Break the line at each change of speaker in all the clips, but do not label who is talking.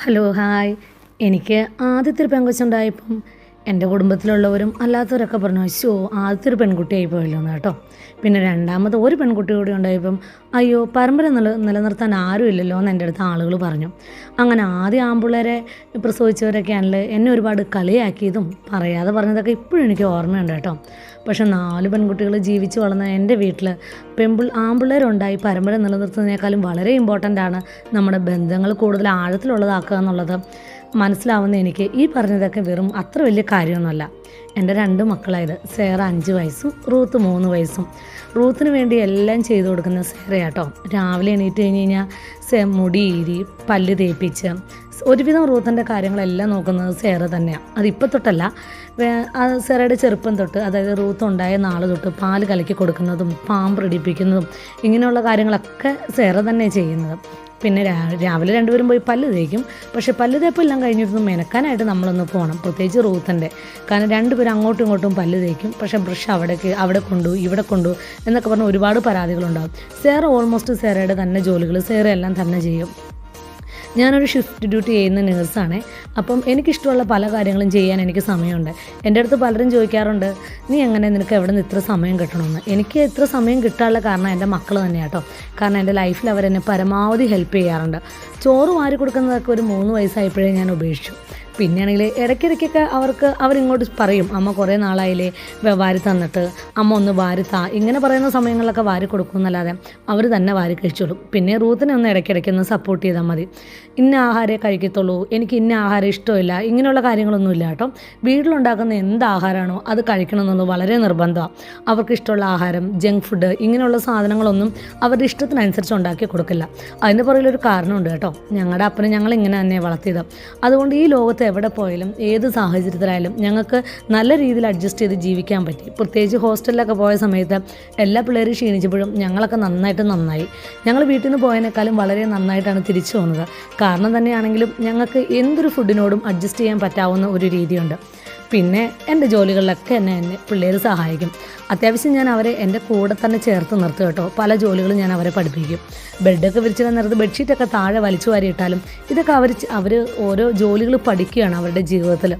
Hello hi എനിക്ക് ആദ്യത്തെ ഒരു പെങ്കൊച്ചുണ്ടായപ്പം എന്റെ കുടുംബത്തിലുള്ളവരും അല്ലാത്തവരൊക്കെ പറഞ്ഞു അശോ ആദ്യത്തെ ഒരു പെൺകുട്ടിയായി പോയല്ലോ കേട്ടോ. പിന്നെ രണ്ടാമത് ഒരു പെൺകുട്ടി കൂടി ഉണ്ടായപ്പം അയ്യോ പരമ്പര നില നിലനിർത്താൻ ആരും ഇല്ലല്ലോ എന്ന് എന്റെ അടുത്ത് ആളുകൾ പറഞ്ഞു. അങ്ങനെ ആദ്യം ആമ്പിള്ളേരെ പ്രസവിച്ചവരൊക്കെയാണല്ലോ എന്നെ ഒരുപാട് കളിയാക്കിയതും പറയാതെ പറഞ്ഞതൊക്കെ ഇപ്പോഴും എനിക്ക് ഓർമ്മയുണ്ട് കേട്ടോ. പക്ഷെ നാല് പെൺകുട്ടികൾ ജീവിച്ച് വളർന്ന എന്റെ വീട്ടിൽ പെൺപിൾ ആമ്പിള്ളേരുണ്ടായി പരമ്പര നിലനിർത്തുന്നതിനേക്കാളും വളരെ ഇമ്പോർട്ടന്റ് ആണ് നമ്മുടെ ബന്ധങ്ങൾ കൂടുതൽ ആഴത്തിലുള്ളതാക്കുക എന്നുള്ളത്. മനസ്സിലാവുന്ന എനിക്ക് ഈ പറഞ്ഞതൊക്കെ വെറും അത്ര വലിയ കാര്യമൊന്നുമല്ല. എന്റെ രണ്ട് മക്കളായത് സേറ അഞ്ച് വയസ്സും റൂത്ത് മൂന്ന് വയസ്സും. റൂത്തിന് വേണ്ടി എല്ലാം ചെയ്തു കൊടുക്കുന്ന സേറയാട്ടോ. രാവിലെ എണീറ്റ് കഴിഞ്ഞ് കഴിഞ്ഞാൽ സേ മുടി ഈരി പല്ല് തേപ്പിച്ച് ഒരുവിധം റൂത്തിന്റെ കാര്യങ്ങളെല്ലാം നോക്കുന്നത് സേറ തന്നെയാണ് അതിപ്പോൾ തൊട്ടല്ല സേറയുടെ ചെറുപ്പം തൊട്ട് അതായത് റൂത്ത് ഉണ്ടായ നാൾ തൊട്ട് പാൽ കലക്കി കൊടുക്കുന്നതും പാമ്പ് പിടിപ്പിക്കുന്നതും ഇങ്ങനെയുള്ള കാര്യങ്ങളൊക്കെ സേറ തന്നെ ചെയ്യുന്നത്. പിന്നെ രാവിലെ രണ്ടുപേരും പോയി പല്ല് തേക്കും. പക്ഷേ പല്ല് തേപ്പെല്ലാം കഴിഞ്ഞിരുന്നു മെനക്കാനായിട്ട് നമ്മളൊന്ന് പോകണം പ്രത്യേകിച്ച് റൂത്തന്റെ. കാരണം രണ്ടുപേരും അങ്ങോട്ടും ഇങ്ങോട്ടും പല്ല് തേക്കും. പക്ഷേ ബ്രഷ് അവിടേക്ക് അവിടെ കൊണ്ടു ഇവിടെ കൊണ്ടു എന്നൊക്കെ പറഞ്ഞ് ഒരുപാട് പരാതികളുണ്ടാകും. സേറ ഓൾമോസ്റ്റ് സേറയുടെ തന്നെ ജോലികൾ സേറ എല്ലാം തന്നെ ചെയ്യും. ഞാനൊരു ഷിഫ്റ്റ് ഡ്യൂട്ടി ചെയ്യുന്ന നേഴ്സാണ് അപ്പം എനിക്കിഷ്ടമുള്ള പല കാര്യങ്ങളും ചെയ്യാൻ എനിക്ക് സമയമുണ്ട്. എന്റെ അടുത്ത് പലരും ചോദിക്കാറുണ്ട് നീ എങ്ങനെ നിനക്ക് എവിടെ നിന്ന് ഇത്ര സമയം കിട്ടണമെന്ന്? എനിക്ക് ഇത്ര സമയം കിട്ടാനുള്ള കാരണം എന്റെ മക്കൾ തന്നെയാട്ടോ കാരണം എന്റെ ലൈഫിൽ അവരെന്നെ പരമാവധി ഹെൽപ്പ് ചെയ്യാറുണ്ട്. ചോറ് വാരി കൊടുക്കുന്നതൊക്കെ ഒരു മൂന്ന് വയസ്സായപ്പോഴേ ഞാൻ ഉപേക്ഷിച്ചു. പിന്നെയാണെങ്കിൽ ഇടയ്ക്കിടയ്ക്കൊക്കെ അവർക്ക് അവരിങ്ങോട്ട് പറയും അമ്മ കുറേ നാളായില്ലേ വാരി തന്നിട്ട്. അമ്മ ഒന്ന് വാരി താ. ഇങ്ങനെ പറയുന്ന സമയങ്ങളിലൊക്കെ വാരി കൊടുക്കുമെന്നല്ലാതെ അവർ തന്നെ വാരി കഴിച്ചോളും. പിന്നെ റൂത്തിനെ ഒന്ന് ഇടയ്ക്കിടയ്ക്ക് ഒന്ന് സപ്പോർട്ട് ചെയ്താൽ മതി. ഇന്ന ആഹാരമേ കഴിക്കത്തുള്ളൂ. എനിക്ക് ഇന്ന ആഹാരം ഇഷ്ടമില്ല. ഇങ്ങനെയുള്ള കാര്യങ്ങളൊന്നും ഇല്ല കേട്ടോ. വീട്ടിലുണ്ടാക്കുന്ന എന്ത് ആഹാരമാണോ അത് കഴിക്കണം എന്നുള്ളത് വളരെ നിർബന്ധമാണ് അവർക്ക് ഇഷ്ടമുള്ള ആഹാരം ജങ്ക് ഫുഡ് ഇങ്ങനെയുള്ള സാധനങ്ങളൊന്നും അവരുടെ ഇഷ്ടത്തിനനുസരിച്ച് ഉണ്ടാക്കി കൊടുക്കില്ല. അതിന്റെ പുറകിലൊരു കാരണമുണ്ട് കേട്ടോ. ഞങ്ങളുടെ അപ്പനെ ഞങ്ങൾ ഇങ്ങനെ തന്നെ വളർത്തിയത്. അതുകൊണ്ട് ഈ ലോകത്ത് എവിടെ പോയാലും ഏത് സാഹചര്യത്തിലായാലും ഞങ്ങൾക്ക് നല്ല രീതിയിൽ അഡ്ജസ്റ്റ് ചെയ്ത് ജീവിക്കാൻ പറ്റി. പ്രത്യേകിച്ച് ഹോസ്റ്റലിലൊക്കെ പോയ സമയത്ത് എല്ലാ പിള്ളേരും ക്ഷീണിച്ചപ്പോഴും ഞങ്ങളൊക്കെ നന്നായിട്ട് നന്നായി. ഞങ്ങൾ വീട്ടിൽ നിന്ന് പോയതിനേക്കാളും വളരെ നന്നായിട്ടാണ് തിരിച്ചു പോകുന്നത്. കാരണം തന്നെയാണെങ്കിലും ഞങ്ങൾക്ക് എന്തൊരു ഫുഡിനോടും അഡ്ജസ്റ്റ് ചെയ്യാൻ പറ്റാവുന്ന ഒരു രീതിയുണ്ട്. പിന്നെ എന്റെ ജോലികളിലൊക്കെ എന്നെ എന്നെ പിള്ളേർ സഹായിക്കും. അത്യാവശ്യം ഞാൻ അവരെ എന്റെ കൂടെ തന്നെ ചേർത്ത് നിർത്തും കേട്ടോ. പല ജോലികളും ഞാൻ അവരെ പഠിപ്പിക്കും. ബെഡൊക്കെ വിരിച്ചിടാൻ നേരത്ത് ബെഡ്ഷീറ്റൊക്കെ താഴെ വലിച്ചു വാരിയിട്ടാലും ഇതൊക്കെ അവർ അവർ ഓരോ ജോലികൾ പഠിക്കുകയാണ് അവരുടെ ജീവിതത്തിൽ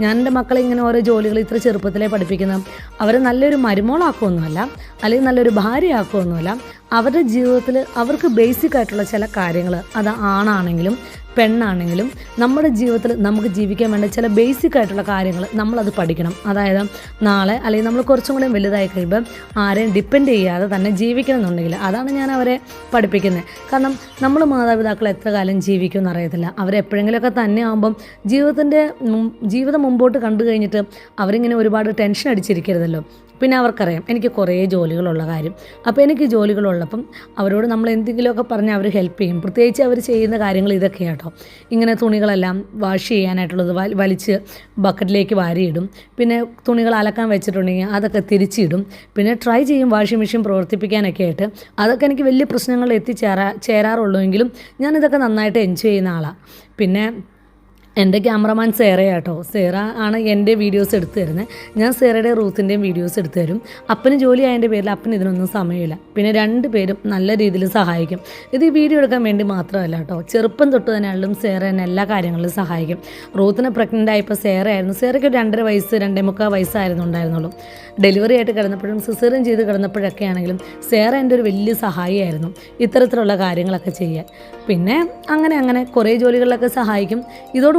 ഞാൻ എന്റെ മക്കളെ ഇങ്ങനെ ഓരോ ജോലികൾ ഇത്ര ചെറുപ്പത്തിലേ പഠിപ്പിക്കുന്നത് അവരെ നല്ലൊരു മരുമോളാക്കുമൊന്നുമല്ല അല്ലെങ്കിൽ നല്ലൊരു ഭാര്യയാക്കുമൊന്നുമല്ല അവരുടെ ജീവിതത്തിൽ അവർക്ക് ബേസിക് ആയിട്ടുള്ള ചില കാര്യങ്ങൾ അത് ആണാണെങ്കിലും പെണ്ണാണെങ്കിലും നമ്മുടെ ജീവിതത്തിൽ നമുക്ക് ജീവിക്കാൻ വേണ്ട ചില ബേസിക് ആയിട്ടുള്ള കാര്യങ്ങൾ നമ്മളത് പഠിക്കണം. അതായത് നാളെ അല്ലെങ്കിൽ നമ്മൾ കുറച്ചും കൂടെ വലുതായി കഴിയുമ്പം ആരെയും ഡിപ്പെൻഡ് ചെയ്യാതെ തന്നെ ജീവിക്കണം എന്നുണ്ടെങ്കിൽ അതാണ് ഞാൻ അവരെ പഠിപ്പിക്കുന്നത്. കാരണം നമ്മൾ മാതാപിതാക്കൾ എത്ര കാലം ജീവിക്കും എന്നറിയത്തില്ല അവരെപ്പോഴെങ്കിലുമൊക്കെ തന്നെ ആകുമ്പം ജീവിതത്തിന്റെ ജീവിതം മുമ്പോട്ട് കണ്ടു കഴിഞ്ഞിട്ട് അവരിങ്ങനെ ഒരുപാട് ടെൻഷൻ അടിച്ചിരിക്കരുതല്ലോ. പിന്നെ അവർക്കറിയാം എനിക്ക് കുറേ ജോലികളുള്ള കാര്യം. അപ്പോൾ എനിക്ക് ജോലികളുള്ളപ്പം അവരോട് നമ്മൾ എന്തെങ്കിലുമൊക്കെ പറഞ്ഞ് അവർ ഹെൽപ്പ് ചെയ്യും. പ്രത്യേകിച്ച് അവർ ചെയ്യുന്ന കാര്യങ്ങൾ ഇതൊക്കെയാണ് കേട്ടോ ഇങ്ങനെ തുണികളെല്ലാം വാഷ് ചെയ്യാനായിട്ടുള്ളത് വലിച്ച് ബക്കറ്റിലേക്ക് വാരിയിടും. പിന്നെ തുണികൾ അലക്കാൻ വെച്ചിട്ടുണ്ടെങ്കിൽ അതൊക്കെ തിരിച്ചിടും. പിന്നെ ട്രൈ ചെയ്യും വാഷിംഗ് മെഷീൻ പ്രവർത്തിപ്പിക്കാനൊക്കെ ആയിട്ട്. അതൊക്കെ എനിക്ക് വലിയ പ്രശ്നങ്ങളിൽ എത്തിച്ചേരാ ചേരാറുള്ളൂ എങ്കിലും ഞാനിതൊക്കെ നന്നായിട്ട് എൻജോയ് ചെയ്യുന്ന ആളാണ് പിന്നെ എന്റെ ക്യാമറമാൻ സേറയാട്ടോ സേറ ആണ് എന്റെ വീഡിയോസ് എടുത്തു തരുന്നത് ഞാൻ സേറയുടെ റൂത്തിന്റെയും വീഡിയോസ് എടുത്തു തരും. അപ്പന് ജോലി ആയതിന്റെ പേരിൽ അപ്പന് ഇതിനൊന്നും സമയമില്ല. പിന്നെ രണ്ട് പേരും നല്ല രീതിയിൽ സഹായിക്കും. ഇത് ഈ വീഡിയോ എടുക്കാൻ വേണ്ടി മാത്രമല്ല കേട്ടോ. ചെറുപ്പം തൊട്ട് തന്നെ ആണെങ്കിലും സേറ എന്നെ എല്ലാ കാര്യങ്ങളിലും സഹായിക്കും. റൂത്തിനെ പ്രഗ്നന്റ് ആയപ്പോൾ സേറ ആയിരുന്നു. സേറയ്ക്ക് രണ്ടര വയസ്സ് രണ്ടേ മുക്കാൽ വയസ്സായിരുന്നു ഉണ്ടായിരുന്നുള്ളൂ. ഡെലിവറി ആയിട്ട് കിടന്നപ്പോഴും സിസേറിയൻ ചെയ്ത് കിടന്നപ്പോഴൊക്കെ ആണെങ്കിലും സേറ എന്റെ ഒരു വലിയ സഹായിയായിരുന്നു. ഇത്തരത്തിലുള്ള കാര്യങ്ങളൊക്കെ ചെയ്യാൻ. പിന്നെ അങ്ങനെ അങ്ങനെ കുറേ ജോലികളിലൊക്കെ സഹായിക്കും.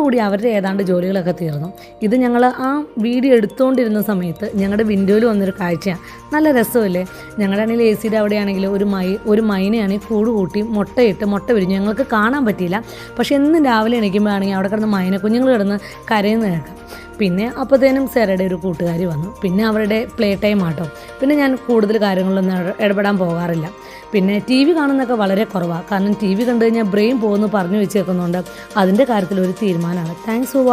ഇതോടുകൂടി അവരുടെ ഏതാണ്ട് ജോലികളൊക്കെ തീർന്നു. ഇത് ഞങ്ങൾ ആ വീഡിയോ എടുത്തുകൊണ്ടിരുന്ന സമയത്ത് ഞങ്ങളുടെ വിൻഡോയിൽ വന്നൊരു കാഴ്ചയാണ്. നല്ല രസമല്ലേ? ഞങ്ങളുടെ ആണെങ്കിൽ എ സിയുടെ അവിടെയാണെങ്കിൽ ഒരു മൈ ഒരു മൈനയാണെങ്കിൽ കൂട് കൂട്ടി മുട്ടയിട്ട് മുട്ട വിരിഞ്ഞു ഞങ്ങൾക്ക് കാണാൻ പറ്റിയില്ല. പക്ഷേ എന്നും രാവിലെ എണീക്കുമ്പോഴാണെങ്കിൽ അവിടെ കിടന്ന് മൈന കുഞ്ഞുങ്ങൾ കിടന്ന് കരയുന്ന കേൾക്കാം. പിന്നെ അപ്പോഴത്തേനും സെറയുടെ ഒരു കൂട്ടുകാരി വന്നു. പിന്നെ അവരുടെ പ്ലേ ടൈം ആട്ടോ. പിന്നെ ഞാൻ കൂടുതൽ കാര്യങ്ങളൊന്നും ഇട- ഇടപെടാൻ പോകാറില്ല. പിന്നെ ടി വി കാണുന്നൊക്കെ വളരെ കുറവാണ് കാരണം ടി വി കണ്ടു കഴിഞ്ഞാൽ ബ്രെയിൻ പോകുന്നു പറഞ്ഞു വെച്ചേക്കുന്നുണ്ട്. അതിന്റെ കാര്യത്തിൽ ഒരു തീരുമാനമാണ്. Thanks for